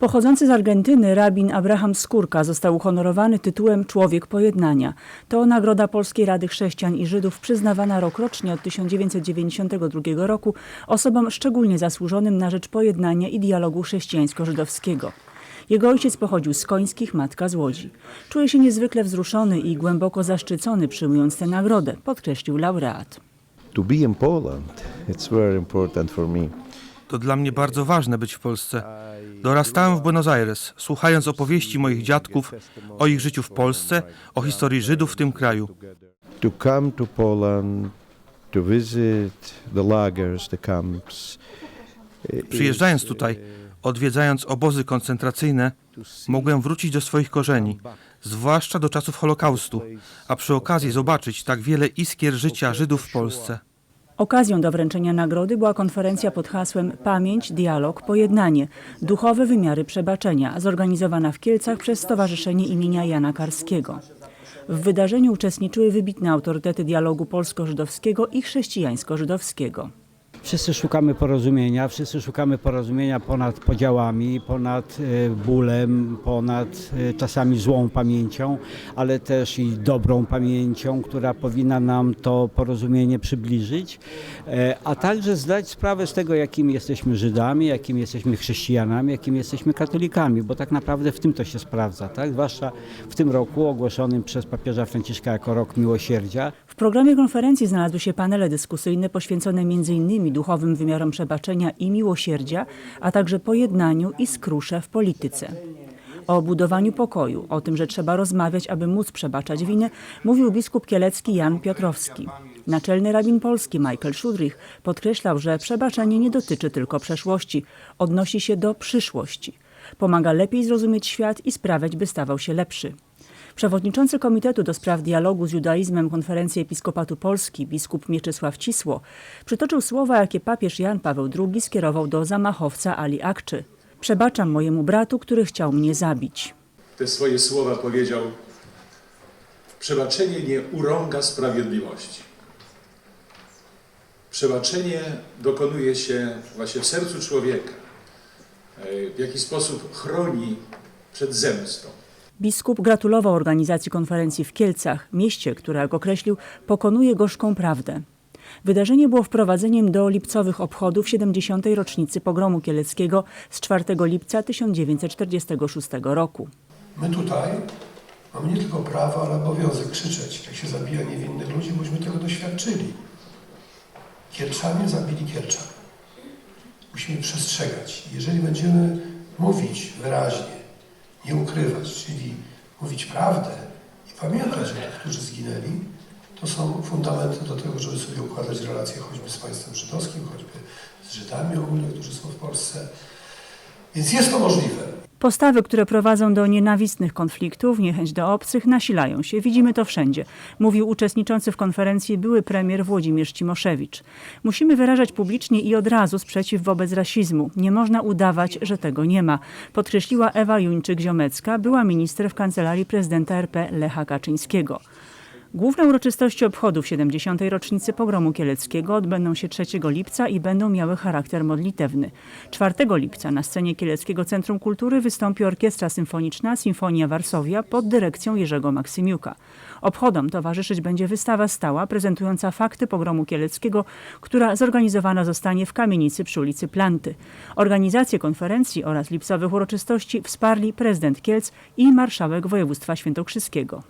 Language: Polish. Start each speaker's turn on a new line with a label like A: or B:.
A: Pochodzący z Argentyny rabin Abraham Skórka został uhonorowany tytułem Człowiek Pojednania. To nagroda Polskiej Rady Chrześcijan i Żydów przyznawana rokrocznie od 1992 roku osobom szczególnie zasłużonym na rzecz pojednania i dialogu chrześcijańsko-żydowskiego. Jego ojciec pochodził z Końskich, matka z Łodzi. Czuje się niezwykle wzruszony i głęboko zaszczycony przyjmując tę nagrodę, podkreślił laureat.
B: to be in Poland, it's very important for me.
C: To dla mnie bardzo ważne być w Polsce. Dorastałem w Buenos Aires, słuchając opowieści moich dziadków o ich życiu w Polsce, o historii Żydów w tym kraju.
B: To come to Poland, to visit the lagers, the camps.
C: Przyjeżdżając tutaj, odwiedzając obozy koncentracyjne, mogłem wrócić do swoich korzeni, zwłaszcza do czasów Holokaustu, a przy okazji zobaczyć tak wiele iskier życia Żydów w Polsce.
A: Okazją do wręczenia nagrody była konferencja pod hasłem Pamięć, Dialog, Pojednanie – Duchowe wymiary przebaczenia, zorganizowana w Kielcach przez Stowarzyszenie imienia Jana Karskiego. W wydarzeniu uczestniczyły wybitne autorytety dialogu polsko-żydowskiego i chrześcijańsko-żydowskiego.
D: Wszyscy szukamy porozumienia, wszyscy szukamy porozumienia ponad podziałami, ponad e, bólem, ponad e, czasami złą pamięcią, ale też i dobrą pamięcią, która powinna nam to porozumienie przybliżyć, e, a także zdać sprawę z tego, jakim jesteśmy Żydami, jakim jesteśmy chrześcijanami, jakim jesteśmy katolikami, bo tak naprawdę w tym to się sprawdza, tak? zwłaszcza w tym roku ogłoszonym przez papieża Franciszka jako rok miłosierdzia.
A: Programie konferencji znalazły się panele dyskusyjne poświęcone m.in. duchowym wymiarom przebaczenia i miłosierdzia, a także pojednaniu i skrusze w polityce. O budowaniu pokoju, o tym, że trzeba rozmawiać, aby móc przebaczać winy, mówił biskup kielecki Jan Piotrowski. Naczelny rabin polski Michael Schudrich podkreślał, że przebaczenie nie dotyczy tylko przeszłości, odnosi się do przyszłości. Pomaga lepiej zrozumieć świat i sprawiać, by stawał się lepszy. Przewodniczący Komitetu do Spraw Dialogu z Judaizmem Konferencji Episkopatu Polski, biskup Mieczysław Cisło, przytoczył słowa, jakie papież Jan Paweł II skierował do zamachowca Ali Akczy. Przebaczam mojemu bratu, który chciał mnie zabić.
E: te swoje słowa powiedział: Przebaczenie nie urąga sprawiedliwości. Przebaczenie dokonuje się właśnie w sercu człowieka. E, W jaki sposób chroni przed zemstą.
A: Biskup gratulował organizacji konferencji w Kielcach, mieście, które, jak określił, pokonuje gorzką prawdę. Wydarzenie było wprowadzeniem do lipcowych obchodów 70. rocznicy pogromu kieleckiego z 4 lipca 1946 roku.
F: My tutaj mamy nie tylko prawo, ale obowiązek krzyczeć, jak się zabija niewinnych ludzi, bośmy tego doświadczyli. Kielczanie zabili Kielczan. Musimy przestrzegać. Jeżeli będziemy mówić wyraźnie, nie ukrywać, czyli mówić prawdę i pamiętać o tych, którzy zginęli, to są fundamenty do tego, żeby sobie układać relacje choćby z państwem żydowskim, choćby z Żydami ogólnie, którzy są w Polsce. Więc jest to możliwe.
A: Postawy, które prowadzą do nienawistnych konfliktów, niechęć do obcych, nasilają się. Widzimy to wszędzie, mówił uczestniczący w konferencji były premier Włodzimierz Cimoszewicz. Musimy wyrażać publicznie i od razu sprzeciw wobec rasizmu. Nie można udawać, że tego nie ma, podkreśliła Ewa Juńczyk-Ziomecka, była minister w kancelarii prezydenta RP Lecha Kaczyńskiego. Główne uroczystości obchodów 70. rocznicy pogromu kieleckiego odbędą się 3 lipca i będą miały charakter modlitewny. 4 lipca na scenie Kieleckiego Centrum Kultury wystąpi Orkiestra Symfoniczna Sinfonia Warszawia pod dyrekcją Jerzego Maksymiuka. Obchodom towarzyszyć będzie wystawa stała prezentująca fakty pogromu kieleckiego, która zorganizowana zostanie w kamienicy przy ulicy Planty. Organizację konferencji oraz lipcowych uroczystości wsparli prezydent Kielc i marszałek województwa świętokrzyskiego.